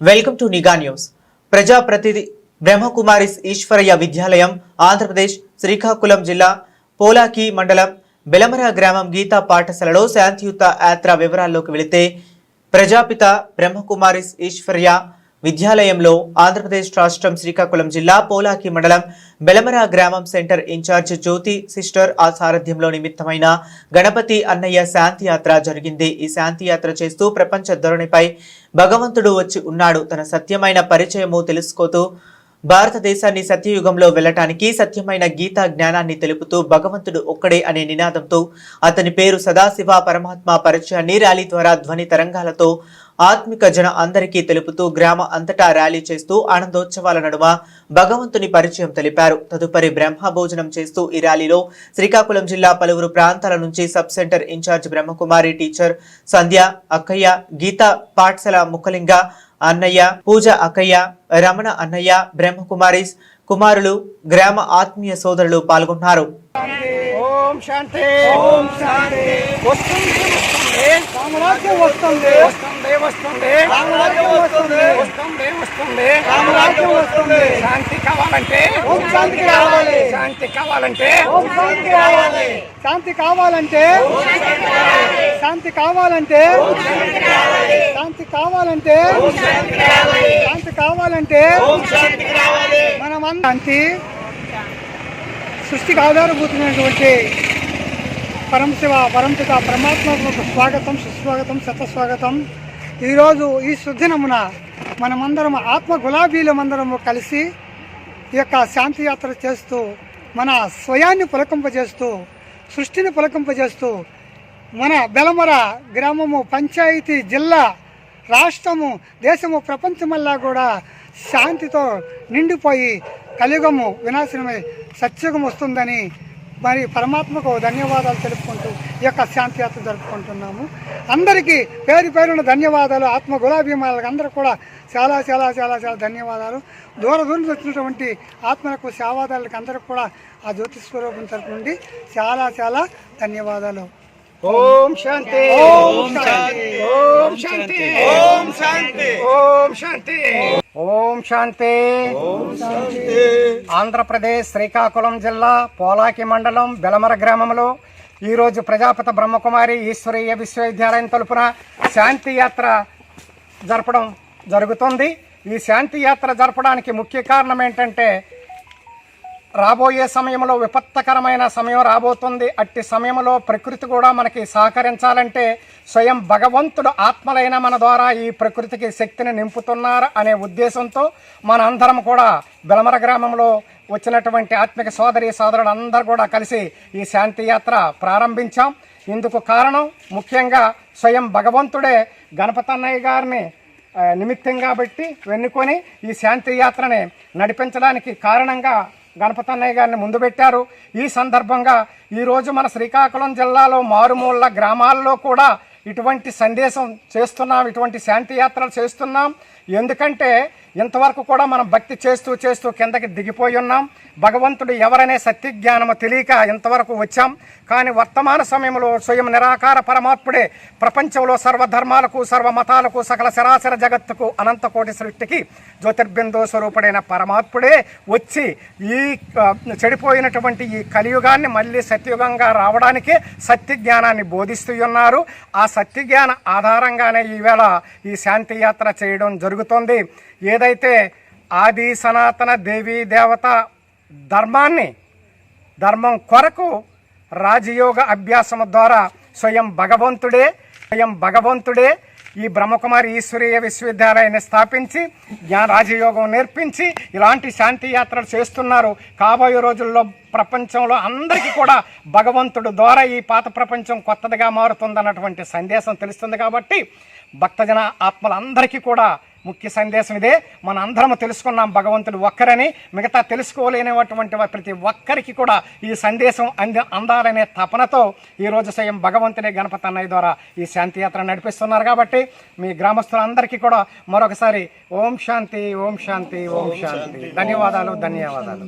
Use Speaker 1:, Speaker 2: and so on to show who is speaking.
Speaker 1: Welcome to నిగా news. ప్రజాప్రతినిధి బ్రహ్మకుమారి ఈశ్వరయ్య విద్యాలయం ఆంధ్రప్రదేశ్ శ్రీకాకుళం జిల్లా పోలాకి మండలం బెలమర గ్రామం గీతా పాఠశాలలో శాంతియుత యాత్ర వివరాల్లోకి వెళితే ప్రజాపిత బ్రహ్మకుమారిస్ ఈశ్వర్య విద్యాలయంలో ఆంధ్రప్రదేశ్ రాష్ట్రం శ్రీకాకుళం జిల్లా పోలాకి మండలం బెలమరా గ్రామం సెంటర్ ఇన్ఛార్జ్ జ్యోతి సిస్టర్ ఆ సారథ్యంలో నిమిత్తమైన గణపతి అన్నయ్య శాంతి యాత్ర జరిగింది. ఈ శాంతి యాత్ర చేస్తూ ప్రపంచ ధోరణిపై భగవంతుడు వచ్చి ఉన్నాడు. తన సత్యమైన పరిచయము తెలుసుకోతూ భారతదేశాన్ని సత్యయుగంలో వెళ్ళటానికి సత్యమైన గీతా జ్ఞానాన్ని తెలుపుతూ భగవంతుడు ఒక్కడే అనే నినాదంతో అతని పేరు సదాశివ పరమాత్మ పరిచయాన్ని ర్యాలీ ద్వారా ధ్వని తరంగాలతో ఆత్మిక జన అందరికీ తెలుపుతూ గ్రామ అంతటా ర్యాలీ చేస్తూ ఆనందోత్సవాల నడుమ భగవంతుని పరిచయం తెలిపారు. తదుపరి బ్రహ్మ భోజనం చేస్తూ ఈ ర్యాలీలో శ్రీకాకుళం జిల్లా పలువురు ప్రాంతాల నుంచి sub centre in-charge Brahmakumari teacher Sandhya అక్కయ్య గీత పాఠశాల ముక్కలింగ అన్నయ్య పూజ అక్కయ్య రమణ అన్నయ్య బ్రహ్మకుమారి కుమారులు గ్రామ ఆత్మీయ సోదరులు పాల్గొన్నారు.
Speaker 2: ఓం శాంతి. ఓం శాంతి. వస్తుంది. వస్తుంది వస్తుంది. వస్తుంది వస్తుంది. సామ్రాజ్యం వస్తుంది. వస్తుంది వస్తుంది. సామ్రాజ్యం వస్తుంది. శాంతి కావాలంటే. ఓం శాంతి కావాలి. శాంతి కావాలంటే. ఓం శాంతి కావాలి. శాంతి కావాలంటే. శాంతి కావాలంటే. శాంతి కావాలంటే. శాంతి కావాలంటే. మనం శాంతి. సృష్టికి ఆధారభూతమైనటువంటి పరమశివ పరంపిత పరమాత్మకు స్వాగతం సుస్వాగతం శతస్వాగతం. ఈరోజు ఈ శుద్ధినమున మనమందరం ఆత్మ గులాబీలమందరము కలిసి ఈ యొక్క శాంతి యాత్ర చేస్తూ మన స్వయాన్ని పులకింపజేస్తూ సృష్టిని పులకింపజేస్తూ మన బెలమర గ్రామము పంచాయతీ జిల్లా రాష్ట్రము దేశము ప్రపంచమల్లా కూడా శాంతితో నిండిపోయి కలియుగము వినాశనమై సత్యుగం వస్తుందని మరి పరమాత్మకు ధన్యవాదాలు తెలుపుకుంటూ ఈ యొక్క శాంతి యాత్ర జరుపుకుంటున్నాము. అందరికీ పేరు పేరున ధన్యవాదాలు ఆత్మ గులాభీమాలకు అందరూ కూడా చాలా చాలా చాలా చాలా ధన్యవాదాలు. దూర దూరం వచ్చినటువంటి ఆత్మలకు సేవాదాలకు అందరికి కూడా ఆ జ్యోతిస్వరూపం తరపు నుండి చాలా చాలా ధన్యవాదాలు. ఓం శాంతి. ఓం శాంతి. ఓం శాంతి. ఓం శాంతి. ఓం శాంతి. ఓం శాంతి. ఆంధ్రప్రదేశ్ శ్రీకాకుళం జిల్లా పోలాకి మండలం బెలమర గ్రామంలో ఈరోజు ప్రజాపత బ్రహ్మకుమారి ఈశ్వరీయ విశ్వవిద్యాలయం తలుపున శాంతి యాత్ర జరపడం జరుగుతుంది. ఈ శాంతి యాత్ర జరపడానికి ముఖ్య కారణం ఏంటంటే రాబోయే సమయంలో విపత్తకరమైన సమయం రాబోతుంది. అట్టి సమయంలో ప్రకృతి కూడా మనకి సహకరించాలంటే స్వయం భగవంతుడు ఆత్మలైన మన ద్వారా ఈ ప్రకృతికి శక్తిని నింపుతున్నారు అనే ఉద్దేశంతో మన అందరం కూడా బెలమర గ్రామంలో వచ్చినటువంటి ఆత్మిక సోదరి సోదరులు అందరూ కూడా కలిసి ఈ శాంతి యాత్ర ప్రారంభించాం. ఇందుకు కారణం ముఖ్యంగా స్వయం భగవంతుడే గణపతన్నయ్య గారిని నిమిత్తంగా పెట్టి వెన్నుకొని ఈ శాంతి యాత్రని నడిపించడానికి కారణంగా గణపతన్నయ్య గారిని ముందు పెట్టారు. ఈ సందర్భంగా ఈరోజు మన శ్రీకాకుళం జిల్లాలో మారుమూల గ్రామాల్లో కూడా ఇటువంటి సందేశం చేస్తున్నాం ఇటువంటి శాంతి యాత్రలు చేస్తున్నాం. ఎందుకంటే ఇంతవరకు కూడా మనం భక్తి చేస్తూ చేస్తూ కిందకి దిగిపోయి ఉన్నాం. భగవంతుడు ఎవరనే సత్య జ్ఞానము తెలియక ఇంతవరకు వచ్చాం. కానీ వర్తమాన సమయంలో స్వయం నిరాకార పరమాత్ముడే ప్రపంచంలో సర్వధర్మాలకు సర్వ మతాలకు సకల సరాసర జగత్తుకు అనంత కోటి సృష్టికి జ్యోతిర్బిందో స్వరూపుడైన పరమాత్ముడే వచ్చి ఈ చెడిపోయినటువంటి ఈ కలియుగాన్ని మళ్ళీ సత్యుగంగా రావడానికి సత్య జ్ఞానాన్ని బోధిస్తూ ఉన్నారు. ఆ సత్య జ్ఞాన ఆధారంగానే ఈవేళ ఈ శాంతి యాత్ర చేయడం జరుగుతుంది. ఏదైతే ఆది సనాతన దేవీ దేవత ధర్మాన్ని ధర్మం కొరకు రాజయోగ అభ్యాసం ద్వారా స్వయం భగవంతుడే స్వయం భగవంతుడే ఈ బ్రహ్మకుమారి ఈశ్వరీయ విశ్వవిద్యాలయాన్ని స్థాపించి జ్ఞాన రాజయోగం నేర్పించి ఇలాంటి శాంతి యాత్రలు చేస్తున్నారు. కాబోయే రోజుల్లో ప్రపంచంలో అందరికీ కూడా భగవంతుడు ద్వారా ఈ పాత ప్రపంచం కొత్తదిగా మారుతుందన్నటువంటి సందేశం తెలుస్తుంది కాబట్టి భక్తజన ఆత్మలందరికీ కూడా ముఖ్య సందేశం ఇదే. మన అందరం తెలుసుకున్నాం భగవంతుడు ఒక్కరని. మిగతా తెలుసుకోలేనటువంటి ప్రతి ఒక్కరికి కూడా ఈ సందేశం అంది అందాలనే తపనతో ఈరోజు స్వయం భగవంతుడే గణపతి అన్నయ్య ద్వారా ఈ శాంతియాత్ర నడిపిస్తున్నారు కాబట్టి మీ గ్రామస్తులందరికీ కూడా మరొకసారి ఓం శాంతి ఓం శాంతి ఓం శాంతి. ధన్యవాదాలు ధన్యవాదాలు.